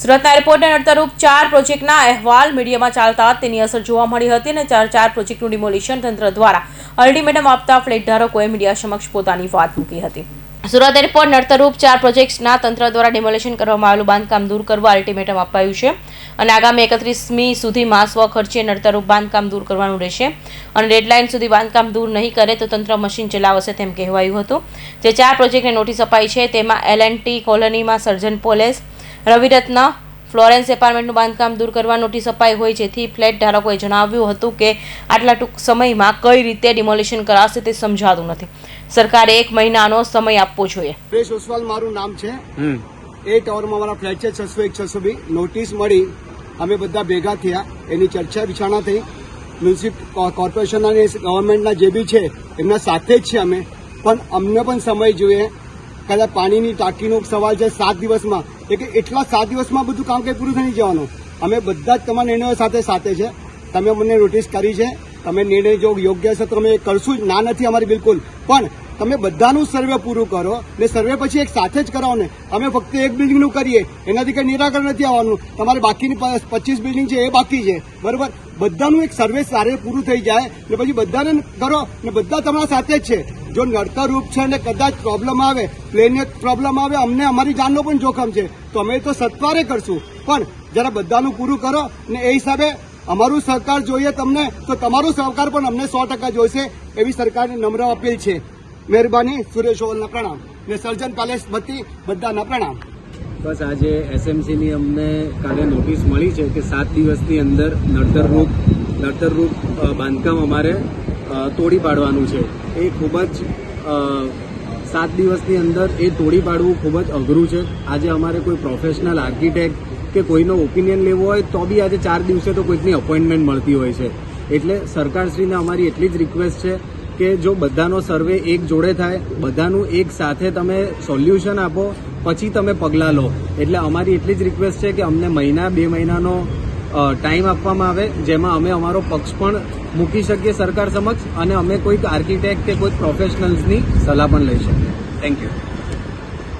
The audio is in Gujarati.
સુરતના એરપોર્ટને અડતરૂપ ચાર પ્રોજેક્ટના અહેવાલ મીડિયામાં ચાલતા તેની અસર જોવા મળી હતી અને ચાર ચાર પ્રોજેક્ટનું ડિમોલિશન તંત્ર દ્વારા અલ્ટિમેટમ આપતા ફ્લેટ ધારકોએ મીડિયા સમક્ષ પોતાની વાત મૂકી હતી. સુરત એરપોર્ટ નડતરૂપ ચાર પ્રોજેક્ટ્સના તંત્ર દ્વારા ડિમોલિશન કરવામાં આવેલું બાંધકામ દૂર કરવા અલ્ટિમેટમ અપાયું છે અને આગામી એકત્રીસમી સુધીમાં સ્વખર્ચે નડતરૂપ બાંધકામ દૂર કરવાનું રહેશે અને ડેડલાઇન સુધી બાંધકામ દૂર નહીં કરે તો તંત્ર મશીન ચલાવશે તેમ કહેવાયું હતું. જે ચાર પ્રોજેક્ટને નોટિસ અપાઈ છે તેમાં એલ એન્ડ કોલોનીમાં સર્જન પોલેસ રવિરત્ન ફ્લોરેન્સ એપાર્ટમેન્ટનું બાંધકામ દૂર કરવા નોટિસ અપાઈ હોય જેથી ફ્લેટ ધારકોએ જણાવ્યું હતું કે આટલા ટૂંક સમયમાં કઈ રીતે ડિમોલિશન કરાશે તે સમજાતું નથી. સરકારે એક મહિનાનો સમય આપવો જોઈએ. સુરેશ ઓસવાલ મારું નામ છે. એ ટાવરમાં મારા ફ્લેટ છે છસો એક છસો બી. નોટિસ મળી. અમે બધા ભેગા થયા. એની ચર્ચા વિચારણા થઈ. મ્યુનિસિપલ કોર્પોરેશન અને ગવર્મેન્ટના જે બી છે એમના સાથે જ છે અમે. પણ અમને પણ સમય જોઈએ. કદાચ પાણીની ટાંકીનો સવાલ છે સાત દિવસમાં. એટલે એટલા સાત દિવસમાં બધું કામ કંઈ પૂરું થઈ જવાનું. અમે બધા જ તમારા નિર્ણયો સાથે સાથે છે. તમે મને નોટિસ કરી છે. તમે નિર્ણય જો યોગ્ય છે તો અમે કરશું જ. ના નથી અમારી બિલકુલ. પણ તમે બધાનું સર્વે પૂરું કરો ને સર્વે પછી એક સાથે જ કરાવો ને. અમે ફક્ત એક બિલ્ડિંગનું કરીએ. એનાથી કંઈ નિરાકરણ નથી આવવાનું. તમારે બાકીની પચીસ બિલ્ડિંગ છે એ બાકી છે. બરાબર? બધાનું એક સર્વે સારે પૂરું થઈ જાય ને પછી બધાને કરો ને બધા તમારા સાથે જ છે. જો નડતરરૂપ છે ને કદાચ પ્રોબ્લેમ આવે, પ્લેનને પ્રોબ્લેમ આવે, અમને અમારી જાનનો પણ જોખમ છે. તો અમે તો સત્વારે કરશું. પણ જરા બધાનું પૂરું કરો ને એ હિસાબે અમારું સહકાર જોઈએ તમને, તો તમારો સહકાર પણ અમને સો ટકા જોઈશે એવી સરકારની નમ્ર અપીલ છે. મહેરબાની સુરેશ ઓવલના પ્રણામ ને સર્જન પેલેસ વતી બધાના પ્રણામ. બસ આજે એસએમસીની અમને કાલે નોટિસ મળી છે કે સાત દિવસની અંદર નડતરરૂપ નડતરરૂપ બાંધકામ અમારે તોડી પાડવાનું છે. એ ખૂબ જ સાત દિવસની અંદર એ તોડી પાડવું ખૂબ જ અઘરું છે. આજે અમારે કોઈ પ્રોફેશનલ આર્કિટેક્ટ કે કોઈનો ઓપિનિયન લેવો હોય તો બી આજે ચાર દિવસે તો કોઈકની અપોઇન્ટમેન્ટ મળતી હોય છે. એટલે સરકારશ્રીને અમારી એટલી જ રિક્વેસ્ટ છે કે જો બધાનો સર્વે એક જોડે થાય, બધાનું એક સાથે તમે સોલ્યુશન આપો, પછી તમે પગલાં લો. એટલે અમારી એટલી જ રિક્વેસ્ટ છે કે અમને મહિના, બે મહિનાનો ટાઈમ આપવામાં આવે, જેમાં અમે અમારો પક્ષ પણ મૂકી શકીએ સરકાર સમક્ષ અને અમે કોઈક આર્કિટેક્ટ કે કોઈક પ્રોફેશનલ્સની સલાહ પણ લઈ શકીએ. Thank you